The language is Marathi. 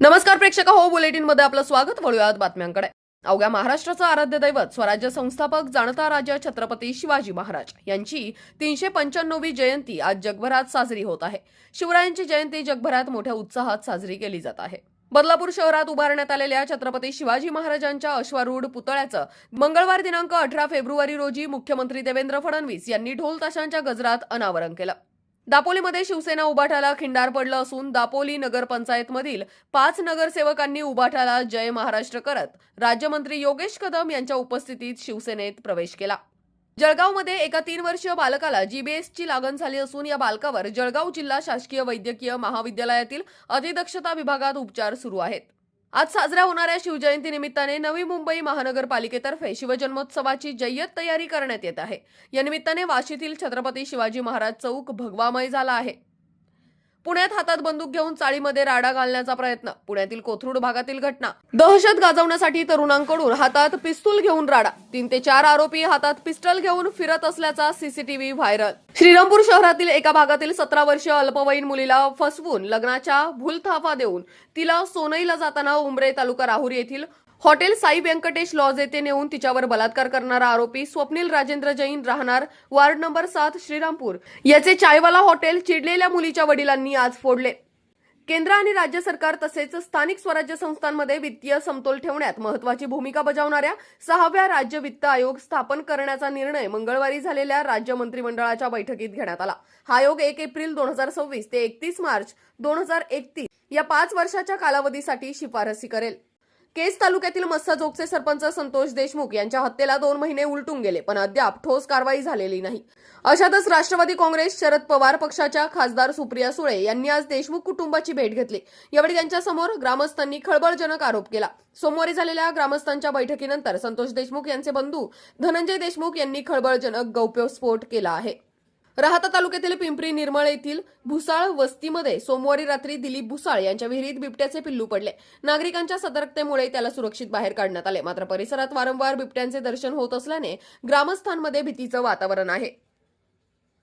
नमस्कार प्रेक्षक हो बुलेटिनमध्ये आपलं स्वागत. वळूयात बातम्यांकडे. अवघ्या महाराष्ट्राचं आराध्य दैवत स्वराज्य संस्थापक जाणता राजा छत्रपती शिवाजी महाराज यांची तीनशे पंच्याण्णवी जयंती आज जगभरात साजरी होत आहे. शिवरायांची जयंती जगभरात मोठ्या उत्साहात साजरी केली जात आहे. बदलापूर शहरात उभारण्यात आलेल्या छत्रपती शिवाजी महाराजांच्या अश्वारूढ पुतळ्याचं मंगळवार दिनांक अठरा फेब्रुवारी रोजी मुख्यमंत्री देवेंद्र फडणवीस यांनी ढोल ताशांच्या गजरात अनावरण केलं. दापोलीमध्ये शिवसेना उभाठाला खिंडार पडलं असून दापोली नगरपंचायतमधील पाच नगरसेवकांनी उभाठाला जय महाराष्ट्र करत राज्यमंत्री योगेश कदम यांच्या उपस्थितीत शिवसेनेत प्रवेश केला. जळगावमध्ये एका तीन वर्षीय बालकाला जीबीएसची लागण झाली असून या बालकावर जळगाव जिल्हा शासकीय वैद्यकीय महाविद्यालयातील अतिदक्षता विभागात उपचार सुरू आहेत. आज साजऱ्या होणाऱ्या शिवजयंती निमित्ताने नवी मुंबई महानगरपालिकेतर्फे शिवजन्मोत्सवाची जय्यत तयारी करण्यात येत आहे. या निमित्ताने वाशीतील छत्रपती शिवाजी महाराज चौक भगवामय झाला आहे. पुण्यात हातात बंदूक घेऊन चाळीमध्ये राडा घालण्याचा प्रयत्न. पुण्यातील कोथरूड भागातील घटना. दहशत गाजवण्यासाठी तरुणांकडून हातात पिस्तूल घेऊन राडा. तीन ते चार आरोपी हातात पिस्टल घेऊन फिरत असल्याचा सीसीटीव्ही व्हायरल. श्रीरामपूर शहरातील एका भागातील सतरा वर्षीय अल्पवयीन मुलीला फसवून लग्नाच्या भूलथाफा देऊन तिला सोनईला जाताना उमरे तालुका राहुरी येथील हॉटेल साई व्यंकटेश लॉज येथे नेऊन तिच्यावर बलात्कार करणारा आरोपी स्वप्नील राजेंद्र जैन राहणार वार्ड नंबर सात श्रीरामपूर. याचे चायवाला हॉटेल चिडलेल्या मुलीच्या वडिलांनी आज फोडले. केंद्र आणि राज्य सरकार तसेच स्थानिक स्वराज्य संस्थांमध्ये वित्तीय समतोल ठेवण्यात महत्वाची भूमिका बजावणाऱ्या सहाव्या राज्य वित्त आयोग स्थापन करण्याचा निर्णय मंगळवारी झालेल्या राज्य मंत्रिमंडळाच्या बैठकीत घेण्यात आला. हा आयोग एक एप्रिल दोन हजार सव्वीस ते एकतीस मार्च दोन हजार एकतीस या पाच वर्षाच्या कालावधीसाठी शिफारसी करेल. केस तालुक्यातील मस्साजोगचे सरपंच संतोष देशमुख यांच्या हत्येला दोन महिने उलटून गेले पण अद्याप ठोस कारवाई झालेली नाही. अशातच राष्ट्रवादी काँग्रेस शरद पवार पक्षाच्या खासदार सुप्रिया सुळे यांनी आज देशमुख कुटुंबाची भेट घेतली. यावेळी त्यांच्यासमोर ग्रामस्थांनी खळबळजनक आरोप केला. सोमवारी झालेल्या ग्रामस्थांच्या बैठकीनंतर संतोष देशमुख यांचे बंधू धनंजय देशमुख यांनी खळबळजनक गौप्यस्फोट केला आहे. राहता तालुक्यातील पिंपरी निर्मळ येथील भुसाळ वस्तीमध्ये सोमवारी रात्री दिलीप भुसाळ यांच्या विहिरीत बिबट्याचे पिल्लू पडले. नागरिकांच्या सतर्कतेमुळे त्याला सुरक्षित बाहेर काढण्यात आले. मात्र परिसरात वारंवार बिबट्यांचे दर्शन होत असल्याने ग्रामस्थांमध्ये भीतीचं वातावरण आहे.